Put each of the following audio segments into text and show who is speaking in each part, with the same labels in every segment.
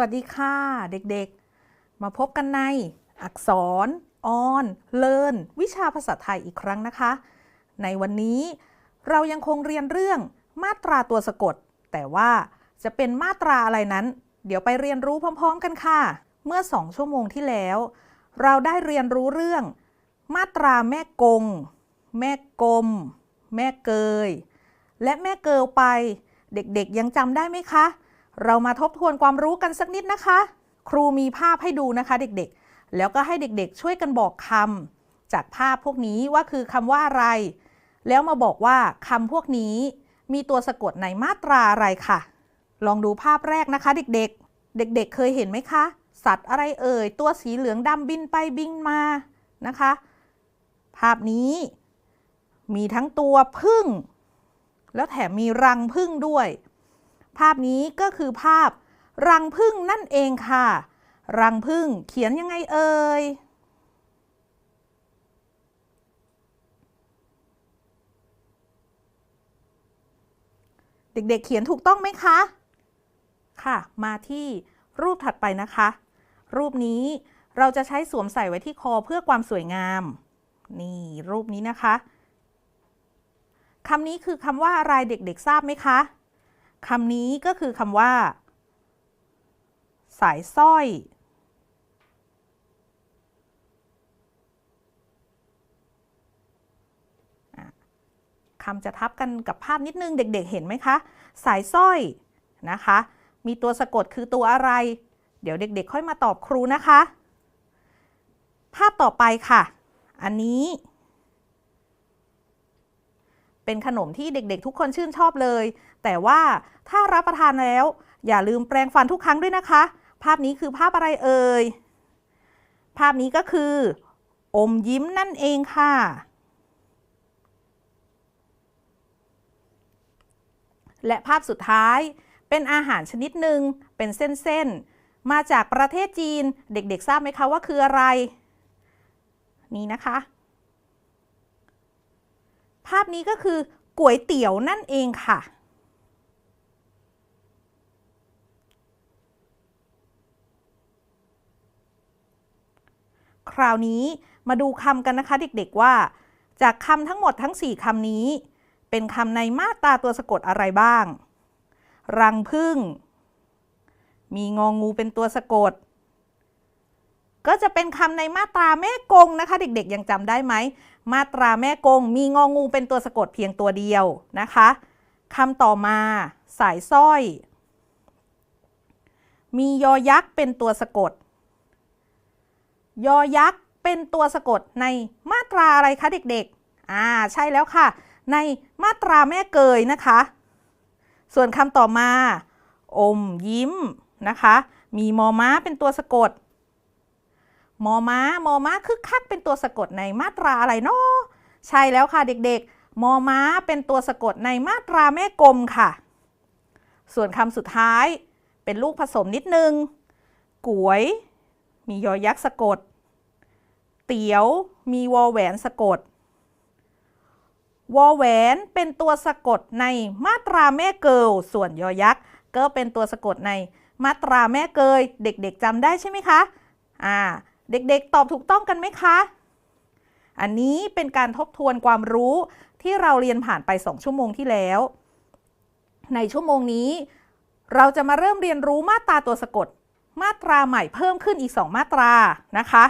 Speaker 1: สวัสดีค่ะ เด็กๆ มาพบกันในอักษร ออน เลินวิชาภาษาไทยอีกครั้งนะคะ ในวันนี้เรายังคงเรียนเรื่องมาตราตัวสะกด แต่ว่าจะเป็นมาตราอะไรนั้น เดี๋ยวไปเรียนรู้พร้อม ๆ กันค่ะ เมื่อสองชั่วโมงที่แล้ว เราได้เรียนรู้เรื่อง มาตราแม่กง แม่กลม แม่เกย และแม่เกิลไป เด็กๆยังจำได้ไหมคะ เรามาทบทวนความรู้กันสักนิดนะคะ ครูมีภาพให้ดูนะคะเด็กๆ แล้วก็ให้เด็กๆ ช่วยกันบอกคำจากภาพพวกนี้ว่าคือคำว่าอะไร แล้วมาบอกว่าคำพวกนี้ มีตัวสะกดในมาตราอะไรค่ะ ลองดูภาพแรกนะคะ เด็กๆ เด็กๆเคยเห็นไหมคะ สัตว์อะไรเอ่ย ตัวสีเหลืองดำบินไปบินมานะคะ ภาพนี้ มีทั้งตัวพึ่ง แล้วแถมมีรังพึ่งด้วย ภาพนี้ก็คือภาพ รังพึ่งนั่นเองค่ะ รังพึ่งเขียนยังไงเอ่ยเด็กๆเขียนถูกต้องไหมคะ ค่ะ มาที่รูปถัดไปนะคะ รูปนี้เราจะใช้สวมใส่ไว้ที่คอเพื่อความสวยงาม นี่รูปนี้นะคะคำนี้คือคำว่าอะไรเด็กๆทราบไหมคะ คำนี้ก็คือคำว่า สายสร้อย คำจะทับกันกับภาพนิดนึงเด็กๆ เห็นไหมคะ สายสร้อยนะคะ มีตัวสะกดคือตัวอะไร เดี๋ยวเด็กๆ ค่อยมาตอบครูนะคะ ภาพต่อไปค่ะ อันนี้ เป็นขนมที่เด็กๆ ทุกคนชื่นชอบเลย แต่ว่าถ้ารับประทานแล้ว อย่าลืมแปรงฟันทุกครั้งด้วยนะคะ ภาพนี้คือภาพอะไรเอ่ย ภาพนี้ก็คือ อมยิ้มนั่นเองค่ะ และภาพสุดท้ายเป็นอาหารชนิดหนึ่งเป็นเส้นๆ มาจากประเทศจีน เด็กๆ ทราบไหมคะว่าคืออะไร นี่นะคะ ภาพนี้ก็คือก๋วยเตี๋ยวนั่นเองค่ะ คราวนี้มาดูคำกันนะคะเด็กๆว่า จากคำทั้งหมดทั้ง 4คำนี้ เป็นคำในมาตราตัวสะกดอะไรบ้าง รังพึ่ง มีงองูเป็นตัวสะกด ก็จะเป็นคำในมาตราแม่กงนะคะ เด็กๆยังจำได้ไหม มาตราแม่กงมีงองูเป็นตัวสะกดเพียงตัวเดียวนะคะคำต่อมา สายสร้อย มียอยักษ์เป็นตัวสะกด ยอยักษ์เป็นตัวสะกดในมาตราอะไรคะเด็กๆ อ่าใช่แล้วค่ะ ในมาตราแม่เกยนะคะ ส่วนคำต่อมา อมยิ้มนะคะ มีมอม้าเป็นตัวสะกด มอม้ามอม้าคึกคักเป็นตัวสะกดในมาตราอะไรเนาะใช่แล้วค่ะเด็กๆ มอม้าเป็นตัวสะกดในมาตราแม่กลมค่ะ ส่วนคำสุดท้ายเป็นลูกผสมนิดนึงก๋วย มียอยักษ์สะกด เตี๋ยว มีวอแหวนสะกด วอแหวนเป็นตัวสะกดในมาตราแม่เกิลส่วนยอยักษ์ก็เป็นตัวสะกดในมาตราแม่เกย เด็กๆจำได้ใช่ไหมคะ อ่า เด็กๆ ตอบถูกต้องกันไหมคะ อันนี้เป็นการทบทวนความรู้ที่เราเรียนผ่านไป 2 ชั่วโมงที่แล้ว ในชั่วโมงนี้ เราจะมาเริ่มเรียนรู้มาตราตัวสะกด มาตราใหม่เพิ่มขึ้นอีก 2 มาตรานะคะ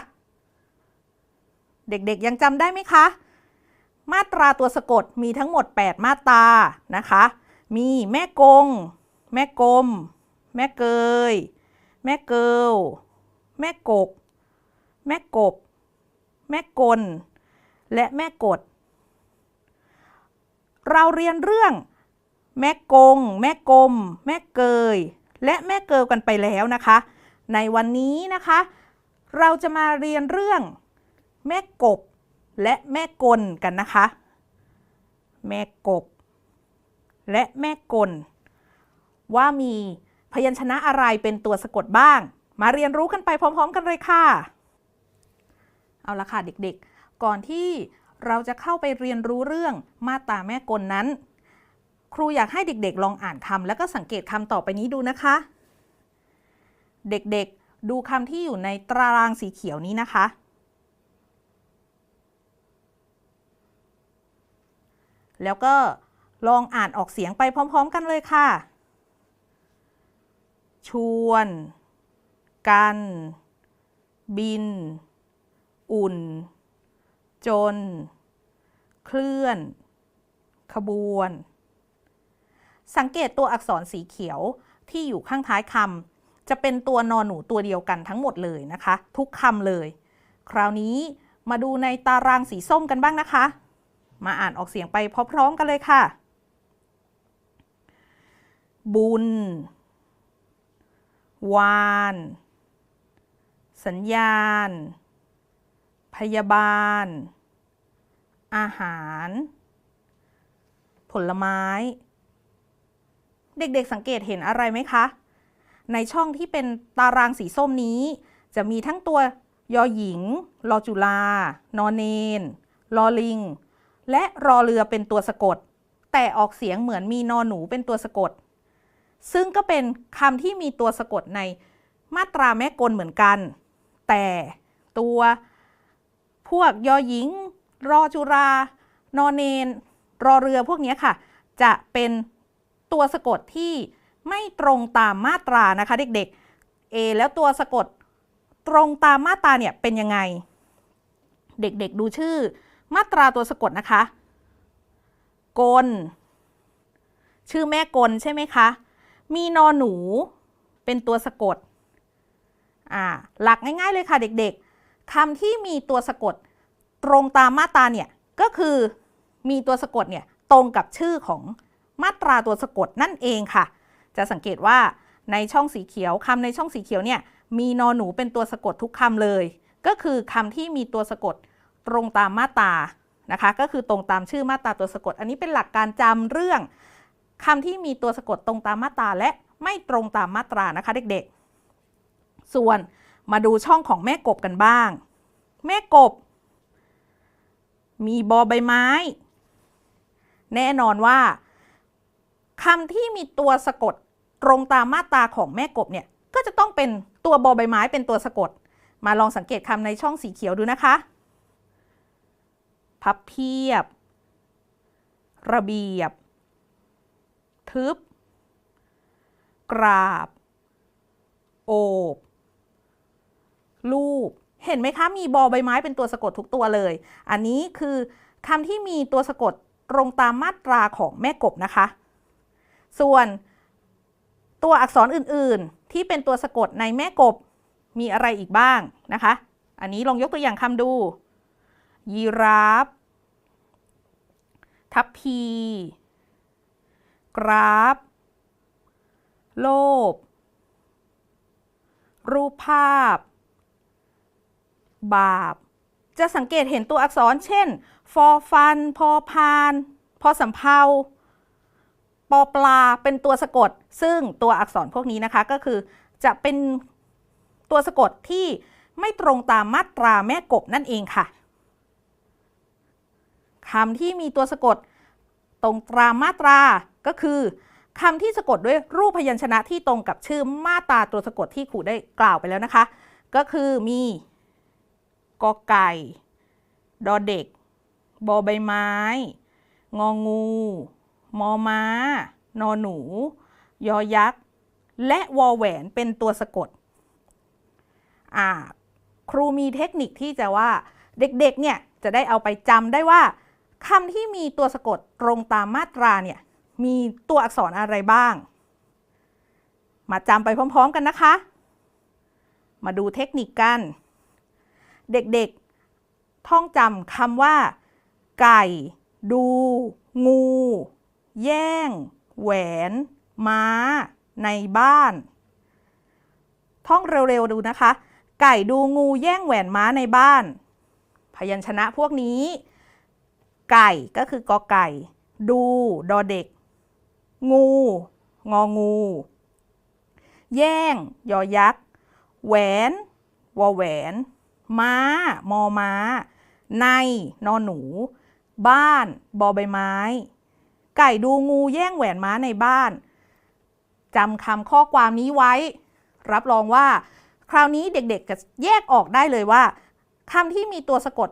Speaker 1: เด็กๆยังจำได้ไหมคะ มาตราตัวสะกดมีทั้งหมด 8 มาตรานะคะ มีแม่กง แม่กลม แม่เกย แม่เกิลแม่กก แม่กบ แม่กล และแม่กด เราเรียนเรื่อง แม่กง แม่กลม แม่เกย และแม่เกลกันไปแล้วนะคะ ในวันนี้นะคะ เราจะมาเรียนเรื่อง แม่กบ และแม่กลกันนะคะ แม่กบ และแม่กล ว่ามีพยัญชนะอะไรเป็นตัวสะกดบ้าง มาเรียนรู้กันไปพร้อม ๆ กันเลยค่ะ เอาละค่ะเด็กๆ ก่อนที่เราจะเข้าไปเรียนรู้เรื่องมาตราแม่กลนั้น ครูอยากให้เด็กๆ ลองอ่านคำแล้วก็สังเกตคำต่อไปนี้ดูนะคะ เด็กๆ ดูคำที่อยู่ในตารางสีเขียวนี้นะคะ แล้วก็ลองอ่านออกเสียงไปพร้อม ๆ กันเลยค่ะ ชวน กัน บิน อุ่น จน เคลื่อน ขบวน สังเกตตัวอักษรสีเขียวที่อยู่ข้างท้ายคำจะเป็นตัวนอนหนูตัวเดียวกันทั้งหมดเลยนะคะ ทุกคำเลย คราวนี้มาดูในตารางสีส้มกันบ้างนะคะ มาอ่านออกเสียงไปพร้อมๆกันเลยค่ะ บุญ วาน สัญญาณ พยาบาล อาหาร ผลไม้ เด็กๆสังเกตเห็นอะไรไหมคะ ในช่องที่เป็นตารางสีส้มนี้ จะมีทั้งตัวยอหญิง รอจุลา นอนเนนลอลิง และรอเรือเป็นตัวสะกด แต่ออกเสียงเหมือนมีนอนหนูเป็นตัวสะกด ซึ่งก็เป็นคำที่มีตัวสะกดในมาตราแม่กลเหมือนกัน แต่ตัว พวกยอหญิง รอจุรา นอนเนน รอเรือพวกนี้ค่ะ จะเป็นตัวสะกดที่ไม่ตรงตามมาตรานะคะเด็กๆ เอ แล้วตัวสะกดตรงตามมาตราเนี่ยเป็นยังไง เด็กๆดูชื่อ มาตราตัวสะกดนะคะ กล ชื่อแม่กลใช่ไหมคะ มีนอนหนูเป็นตัวสะกด อ่า หลักง่ายๆเลยค่ะเด็กๆ คำที่มีตัวสะกดตรงตามมาตราเนี่ยก็คือมีตัวสะกดเนี่ยตรงกับชื่อของมาตราตัวสะกดนั่นเองค่ะ จะสังเกตว่าในช่องสีเขียวคำในช่องสีเขียวเนี่ยมีนอนหนูเป็นตัวสะกดทุกคำเลย ก็คือคำที่มีตัวสะกดตรงตามมาตรานะคะ ก็คือตรงตามชื่อมาตราตัวสะกด อันนี้เป็นหลักการจำเรื่องคำที่มีตัวสะกดตรงตามมาตราและไม่ตรงตามมาตรานะคะเด็กๆ ส่วน มาดูช่องของแม่กบกันบ้าง แม่กบ มีบอใบไม้ แน่นอนว่าคำที่มีตัวสะกดตรงตามมาตราของแม่กบเนี่ย ก็จะต้องเป็นตัวบอใบไม้เป็นตัวสะกด มาลองสังเกตคำในช่องสีเขียวดูนะคะ พับเพียบ ระเบียบ ทึบ กราบ โอบ รูป เห็นไหมคะ มีบอใบไม้เป็นตัวสะกดทุกตัวเลย อันนี้คือคำที่มีตัวสะกดตรงตามมาตราของแม่กบนะคะ ส่วนตัวอักษรอื่นๆ ที่เป็นตัวสะกดในแม่กบมีอะไรอีกบ้างนะคะ อันนี้ลองยกตัวอย่างคำดู ยีราฟ ทัพพี กราฟ โลภรูปภาพ บาป จะสังเกตเห็นตัวอักษร เช่น ฟอฟัน พอพาน พอสำเพาปอปลาเป็นตัวสะกด ซึ่งตัวอักษรพวกนี้นะคะก็คือจะเป็นตัวสะกดที่ไม่ตรงตามมาตราแม่กบนั่นเองค่ะคำที่มีตัวสะกดตรงตามมาตราก็คือคำที่สะกดด้วยรูปพยัญชนะที่ตรงกับชื่อมาตราตัวสะกดที่ครูได้กล่าวไปแล้วนะคะ ก็คือมี กอไก่ ดอเด็ก บอใบไม้ งองู มอม้า นอหนู ยอยักษ์ และวอแหวนเป็นตัวสะกด อ่า ครูมีเทคนิคที่จะว่าเด็กๆ เนี่ย จะได้เอาไปจำได้ว่าคำที่มีตัวสะกดตรงตามมาตราเนี่ย มีตัวอักษรอะไรบ้าง มาจำไปพร้อม ๆ กันนะคะ มาดูเทคนิคกัน เด็กๆ ท่องจำคำว่า ไก่ ดู งู แย่ง แหวน ม้า ในบ้าน ท่องเร็ว ๆ ดูนะคะ ไก่ดูงูแย่งแหวนม้าในบ้าน พยัญชนะพวกนี้ ไก่ก็คือกอไก่ ดู ดอเด็ก งู งองู แย่ง ยอยักษ์ แหวน วอแหวน ม้ามอม้า ใน นอนหนู บ้าน บอใบไม้ ไก่ดูงูแย่งแหวนม้าในบ้านจำคำข้อความนี้ไว้ รับรองว่า คราวนี้เด็กๆจะแยกออกได้เลยว่าคำที่มีตัวสะกด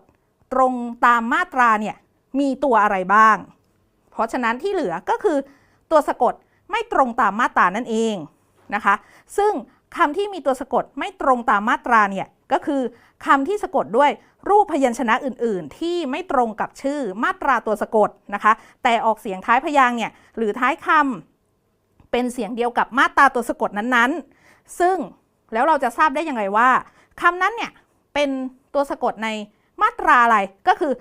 Speaker 1: ตรงตามมาตราเนี่ยมีตัวอะไรบ้าง เพราะฉะนั้นที่เหลือก็คือตัวสะกดไม่ตรงตามมาตรานั่นเองนะคะ ซึ่งคำที่มีตัวสะกดไม่ตรงตามมาตราเนี่ย ก็คือคำที่สะกดด้วยรูปพยัญชนะอื่น ๆ ที่ไม่ตรงกับชื่อมาตราตัวสะกดนะคะ แต่ออกเสียงท้ายพยางค์เนี่ยหรือท้ายคำเป็นเสียงเดียวกับมาตราตัวสะกดนั้นๆ ซึ่งแล้วเราจะทราบได้ยังไงว่าคำนั้นเนี่ยเป็นตัวสะกดในมาตราอะไรก็คือ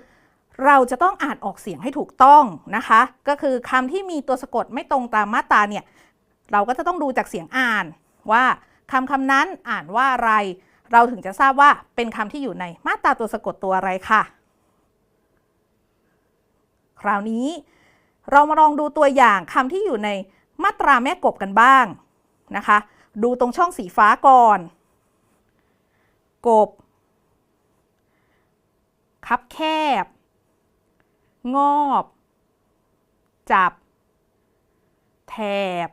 Speaker 1: เราจะต้องอ่านออกเสียงให้ถูกต้องนะคะ ก็คือคำที่มีตัวสะกดไม่ตรงตามมาตราเนี่ยเราก็จะต้องดูจากเสียงอ่านว่าคำคำนั้นอ่านว่าอะไร เราถึงจะทราบว่าเป็นคำที่อยู่ในมาตราตัวสะกดตัวอะไรค่ะ คราวนี้เรามาลองดูตัวอย่างคำที่อยู่ในมาตราแม่กบกันบ้างนะคะ ดูตรงช่องสีฟ้าก่อน กบ คับแคบ งอบ จับ แถบ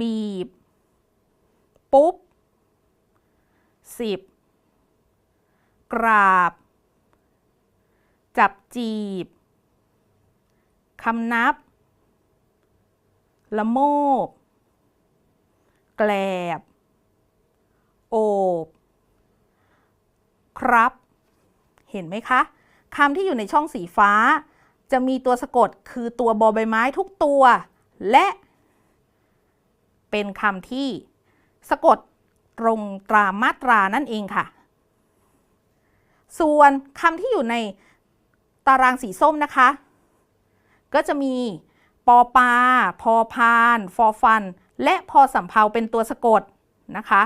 Speaker 1: บีบ ปุ๊บ สิบกราบ จับจีบ คำนับ ละโมบ แกลบ โอบ ครับ เห็นไหมคะคำที่อยู่ในช่องสีฟ้า จะมีตัวสะกดคือตัวบอใบไม้ทุกตัว และ เป็นคำที่สะกด ตรงตามมาตรานั่นเองค่ะ ส่วนคำที่อยู่ในตารางสีส้มนะคะ ก็จะมีปอปา พอพาน ฟอฟัน และพอสำเพาเป็นตัวสะกดนะคะ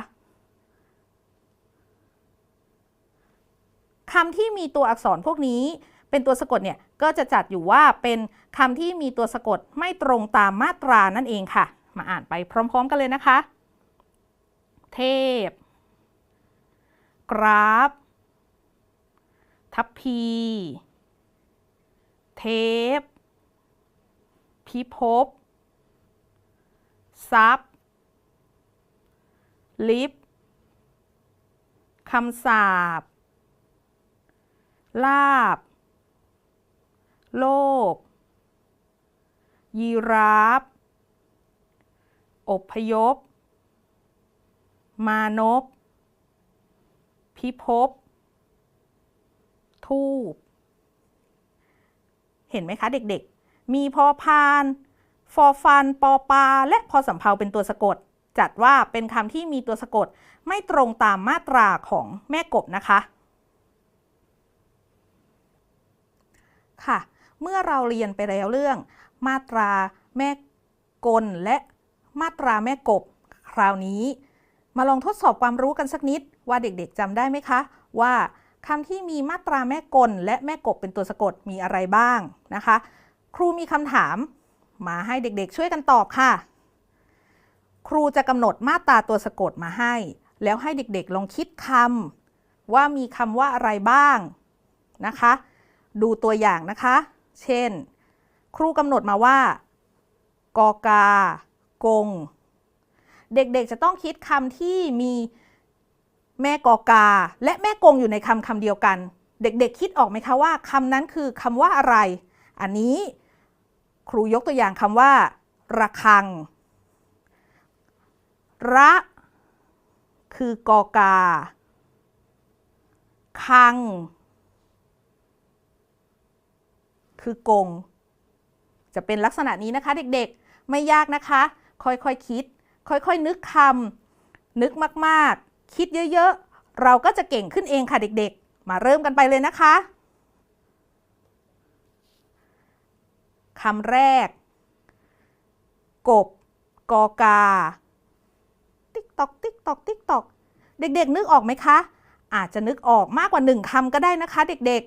Speaker 1: คำที่มีตัวอักษรพวกนี้เป็นตัวสะกดเนี่ยก็จะจัดอยู่ว่าเป็นคำที่มีตัวสะกดไม่ตรงตามมาตรานั่นเองค่ะ มาอ่านไปพร้อม ๆ กันเลยนะคะ เทพ กราฟ ทัพพี เทปพิภพซับลิฟคำสาบ ลาบ โลก ยีราฟ อบพยพ มานพพิภพทูบเห็นไหมคะเด็กๆ มีพอพาน ฟอฟัน ปอปา และพอสำเพาเป็นตัวสะกด จัดว่าเป็นคำที่มีตัวสะกดไม่ตรงตามมาตราของแม่กบนะคะ ค่ะ เมื่อเราเรียนไปแล้วเรื่อง มาตราแม่กลและมาตราแม่กบ คราวนี้ มาลองทดสอบความรู้กันสักนิดว่าเด็กๆจำได้ไหมคะ ว่าคำที่มีมาตราแม่กล และแม่กบเป็นตัวสะกดมีอะไรบ้างนะคะ ครูมีคำถาม มาให้เด็กๆ ช่วยกันตอบค่ะ ครูจะกำหนดมาตราตัวสะกดมาให้ แล้วให้เด็กๆลองคิดคำว่ามีคำว่าอะไรบ้างนะคะ ดูตัวอย่างนะคะ เช่น ครูกำหนดมาว่า กอกากง เด็กๆจะต้องคิดคำที่มีแม่กอกา และแม่กงอยู่ในคำคำเดียวกัน เด็กๆคิดออกไหมคะว่าคำนั้นคือคำว่าอะไร อันนี้ครูยกตัวอย่างคำว่า ระคัง ระ คือกอกา คัง คือกง จะเป็นลักษณะนี้นะคะเด็กๆ ไม่ยากนะคะ ค่อยๆคคิด ค่อยๆนึกคำนึกมากๆ คิดเยอะๆ เราก็จะเก่งขึ้นเองค่ะเด็กๆ มาเริ่มกันไปเลยนะคะคำแรก กบ กอกา ติ๊กตอกติ๊กตอกติ๊กตอกเด็กๆ นึกออกไหมคะ อาจจะนึกออกมากกว่าหนึ่งคำก็ได้นะคะ เด็ก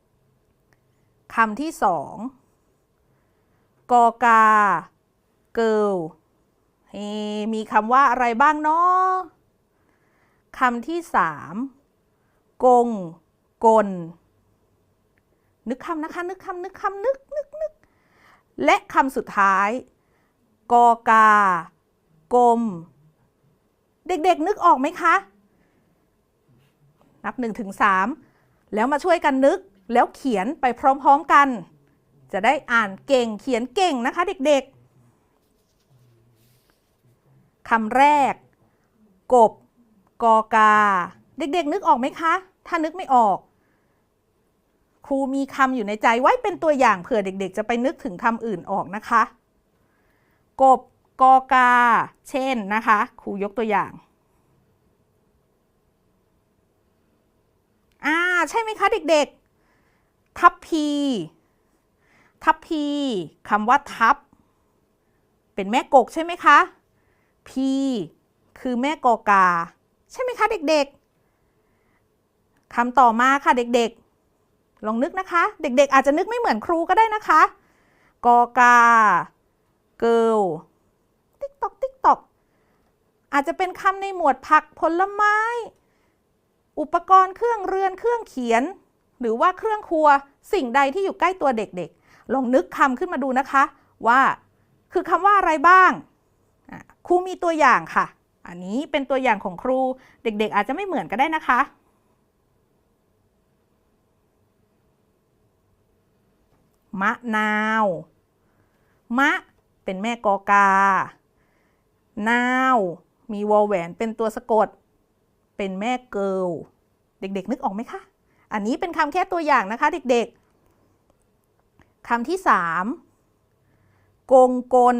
Speaker 1: ๆคำที่สองกอกา เกิล มีคำว่าอะไรบ้างเนาะคำที่สามกง กล นึกคำนะคะ นึกคำนึกคำนึกนึกนึกและคำสุดท้าย กอกา กลม เด็กๆนึกออกไหมคะ นับ1นถึงสแล้วมาช่วยกันนึกแล้วเขียนไปพร้อมๆกัน จะได้อ่านเก่งเขียนเก่งนะคะเด็กๆ คำแรก กบ กอกา เด็กๆ นึกออกไหมคะ ถ้านึกไม่ออก ครูมีคำอยู่ในใจไว้เป็นตัวอย่างเผื่อเด็ก ๆ จะไปนึกถึงคำอื่นออกนะคะ กบ กอกา เช่นนะคะ ครูยกตัวอย่างอ่าใช่ไหมคะเด็กๆ ทัพพี ทัพพีคำว่าทัพเป็นแม่กกใช่ไหมคะ พีคือแม่กอกา ใช่ไหมคะเด็กๆคำต่อมาค่ะเด็กๆ ลองนึกนะคะ เด็กๆ อาจจะนึกไม่เหมือนครูก็ได้นะคะกอกาเกิลติ๊กตอกติ๊กตอกอาจจะเป็นคำในหมวดผักผลไม้ อุปกรณ์เครื่องเรือนเครื่องเขียน หรือว่าเครื่องครัวสิ่งใดที่อยู่ใกล้ตัวเด็กๆ ลองนึกคำขึ้นมาดูนะคะ ว่า คือคำว่าอะไรบ้าง ครูมีตัวอย่างค่ะ อันนี้เป็นตัวอย่างของครูเด็กๆ อาจจะไม่เหมือนก็ได้นะคะ มะนาว มะเป็นแม่กอกา นาว มีวอลแหวนเป็นตัวสะกด เป็นแม่เกิลเด็กๆ นึกออกไหมคะ อันนี้เป็นคำแค่ตัวอย่างนะคะเด็กๆคำที่สามกงกล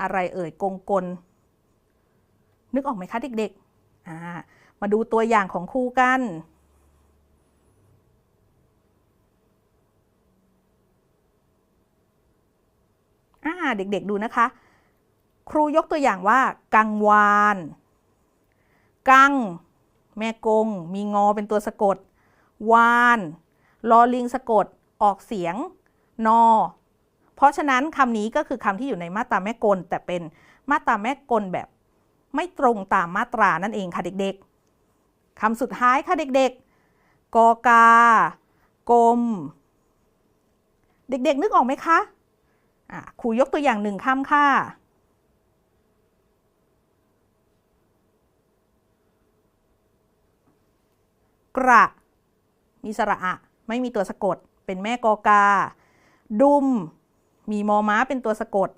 Speaker 1: อะไรเอ่ยกงกล นึกออกไหมคะเด็กๆ มาดูตัวอย่างของครูกัน เด็กๆดูนะคะ ครูยกตัวอย่างว่า กังวาน กัง แม่กง มีงอเป็นตัวสะกด วาน ลอลิงสะกด ออกเสียง นอ เพราะฉะนั้นคำนี้ก็คือคำที่อยู่ในมาตราแม่กล แต่เป็นมาตราแม่กลแบบไม่ตรงตามมาตรานั่นเองค่ะเด็กๆคำสุดท้ายค่ะเด็กๆ กอกากลม เด็กๆ นึกออกไหมคะะครูยกตัวอย่างหนึ่งคำค่ะกระ มีสระอะ ไม่มีตัวสะกด เป็นแม่กอกา ดุม มีมอม้าเป็นตัวสะกด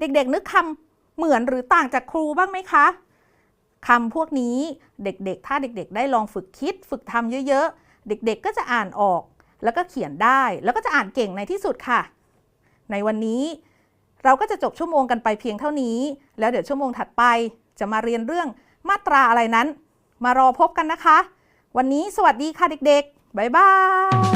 Speaker 1: เด็กๆนึกคำเหมือนหรือต่างจากครูบ้างไหมคะคำพวกนี้เด็กๆ ถ้าเด็กๆ ได้ลองฝึกคิดฝึกทำเยอะๆ เด็กๆ ก็จะอ่านออก แล้วก็เขียนได้ แล้วก็จะอ่านเก่งในที่สุดค่ะ ในวันนี้เราก็จะจบชั่วโมงกันไปเพียงเท่านี้ แล้วเดี๋ยวชั่วโมงถัดไปจะมาเรียนเรื่องมาตราอะไรนั้น มารอพบกันนะคะ วันนี้สวัสดีค่ะเด็กๆ บ๊ายบาย